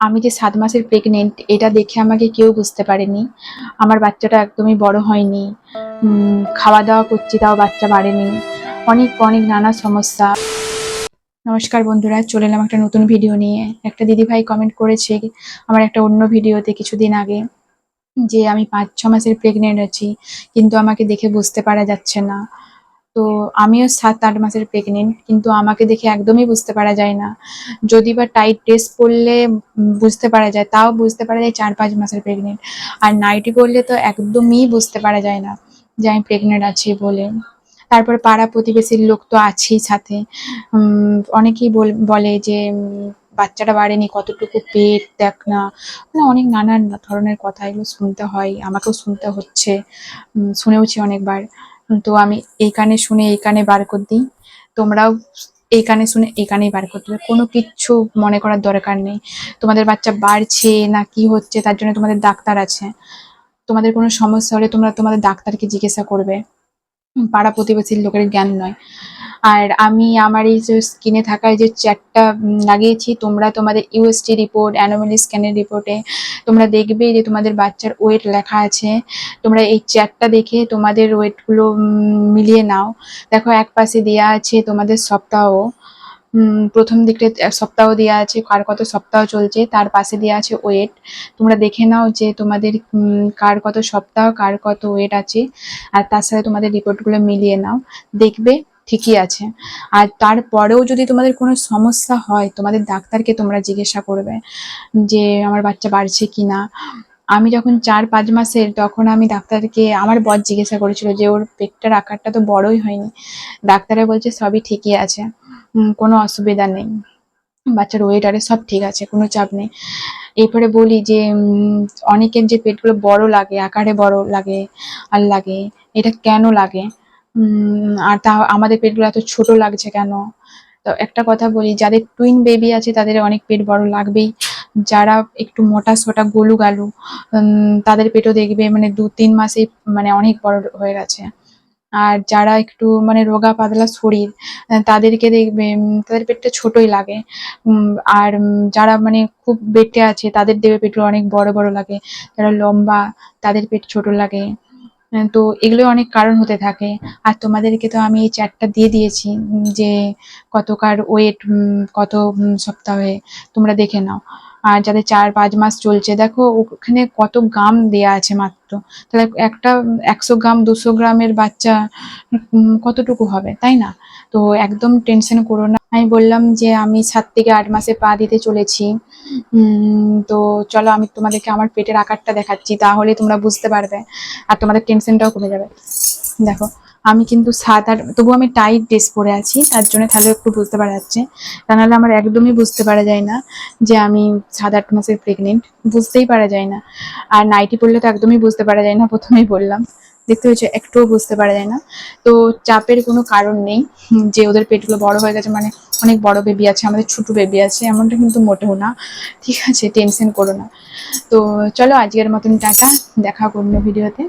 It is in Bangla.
আমি যে সাত মাসের প্রেগনেন্ট এটা দেখে আমাকে কেউ বুঝতে পারেনি। আমার বাচ্চাটা একদমই বড় হয়নি। খাওয়া দাওয়া করছি, তাও বাচ্চা বাড়েনি। অনেক অনেক নানা সমস্যা। নমস্কার বন্ধুরা, চলে এলাম একটা নতুন ভিডিও নিয়ে। একটা দিদিভাই কমেন্ট করেছে আমার একটা অন্য ভিডিওতে কিছুদিন আগে যে, আমি পাঁচ, ছ মাসের প্রেগনেন্ট আছি, কিন্তু আমাকে দেখে বুঝতে পারা যাচ্ছে না। তো আমিও সাত আট মাসের প্রেগনেন্ট কিন্তু আমাকে দেখে একদমই বুঝতে পারা যায় না। যদি বা টাইট ড্রেস পরলে বুঝতে পারা যায়, তাও বুঝতে পারা যায় চার পাঁচ মাসের প্রেগনেন্ট আর নাইটি পরলে তো একদমই বুঝতে পারা যায় না যে আমি প্রেগনেন্ট আছি বলে। তারপর পাড়া প্রতিবেশীর লোক তো আছেই সাথে। অনেকেই বলে যে বাচ্চাটা বাড়েনি, কতটুকু পেট, দেখ না। মানে অনেক নানান ধরনের কথা এগুলো শুনতে হয়, আমাকেও শুনতে হচ্ছে। শুনেওছি অনেকবার। তো আমি এই কানে শুনে এই কানে বার করে দিই। তোমরাও এই কানে শুনে এই কানেই বার করতে হবে কোনো কিচ্ছু মনে করার দরকার নেই। তোমাদের বাচ্চা বাড়ছে না কি হচ্ছে, তার জন্য তোমাদের ডাক্তার আছে। তোমাদের কোনো সমস্যা হলে তোমরা তোমাদের ডাক্তারকে জিজ্ঞাসা করবে। পাড়া প্রতিবেশীর লোকের জ্ঞান নয়। আর আমি আমার এই যে স্কিনে থাকা এই যে চ্যাটটা লাগিয়েছি, তোমরা তোমাদের ইউএসটি রিপোর্ট অ্যানোমালি স্ক্যানের রিপোর্টে তোমরা দেখবে যে তোমাদের বাচ্চার ওয়েট লেখা আছে। তোমরা এই চ্যাটটা দেখে তোমাদের ওয়েটগুলো মিলিয়ে নাও। দেখো, এক পাশে দেওয়া আছে তোমাদের সপ্তাহ। প্রথম এক সপ্তাহ দেওয়া আছে, কার কত সপ্তাহ চলছে, তার পাশে দেওয়া আছে ওয়েট তোমরা দেখে নাও যে তোমাদের কার কত সপ্তাহ, কার কত ওয়েট আছে, আর তার সাথে তোমাদের রিপোর্টগুলো মিলিয়ে নাও। দেখবে ঠিকই আছে। আর তারপরেও যদি তোমাদের কোনো সমস্যা হয়, তোমাদের ডাক্তারকে তোমরা জিজ্ঞাসা করবে যে, আমার বাচ্চা বাড়ছে কি না আমি যখন চার, পাঁচ মাসের, তখন আমি ডাক্তারকে, আমার বর জিজ্ঞাসা করেছিল যে, ওর পেটটার আকারটা তো বড়ই হয়নি। ডাক্তারে বলছে, সবই ঠিকই আছে। কোনো অসুবিধা নেই। বাচ্চার ওয়েট আরে সব ঠিক আছে, কোনো চাপ নেই। এরপরে বলি যে অনেকের যে পেটগুলো বড় লাগে, আকারে বড় লাগে, আর লাগে, এটা কেন লাগে? আর তা আমাদের পেটগুলো এত ছোট লাগছে কেন? তো একটা কথা বলি, যাদের টুইন বেবি আছে, তাদের অনেক পেট বড় লাগবেই। যারা একটু মোটা সোটা গলু গালু তাদের পেটও দেখবে মানে দু তিন মাসেই মানে অনেক বড় হয়ে গেছে। আর যারা একটু মানে রোগা পাতলা শরীর তাদেরকে দেখবে তাদের পেটটা ছোটই লাগে। আর যারা মানে খুব বেটে আছে, তাদের দেবে পেটগুলো অনেক বড় বড় লাগে। যারা লম্বা, তাদের পেট ছোট লাগে। তো এগুলো অনেক কারণ হতে থাকে। আর তোমাদেরকে তো আমি এই চ্যাটটা দিয়ে দিয়েছি যে কতকার ওয়েট কত সপ্তাহে তোমরা দেখে নাও। আর যাদের চার পাঁচ মাস চলছে, দেখো ওখানে কত গ্রাম দেয়া আছে মাত্র। তাহলে একটা একশো গ্রাম, দুশো গ্রামের বাচ্চা কতটুকু হবে, তাই না? তো একদম টেনশন করো না। আমি বললাম যে আমি সাত থেকে আট মাসে পা দিতে চলেছি। তো চলো আমি তোমাদেরকে আমার পেটের আকারটা দেখাচ্ছি, তাহলে তোমরা বুঝতে পারবে। আর তোমাদের টেনশনটাও কমে যাবে। দেখো আমি কিন্তু আট তবু আমি টাইট ড্রেস পরে আছি, তার জন্য তাহলে একটু বুঝতে পারা যাচ্ছে। তা নাহলে আমার একদমই বুঝতে পারা যায় না যে আমি সাত আট মাসের প্রেগনেন্ট বুঝতেই পারা যায় না। আর নাইটি পরলে তো একদমই বুঝতে পারা যায় না, প্রথমেই বললাম। দেখতে হয়েছে, একটুও বুঝতে পারা যায় না। তো চাপের কোনো কারণ নেই যে ওদের পেটগুলো বড় হয়ে গেছে মানে অনেক বড় বেবি আছে, আমাদের ছোট বেবি আছে, এমনটা কিন্তু মোটেও না। ঠিক আছে টেনশন করো না। তো চলো আজকের মতন টাটা, দেখা করব ভিডিওতে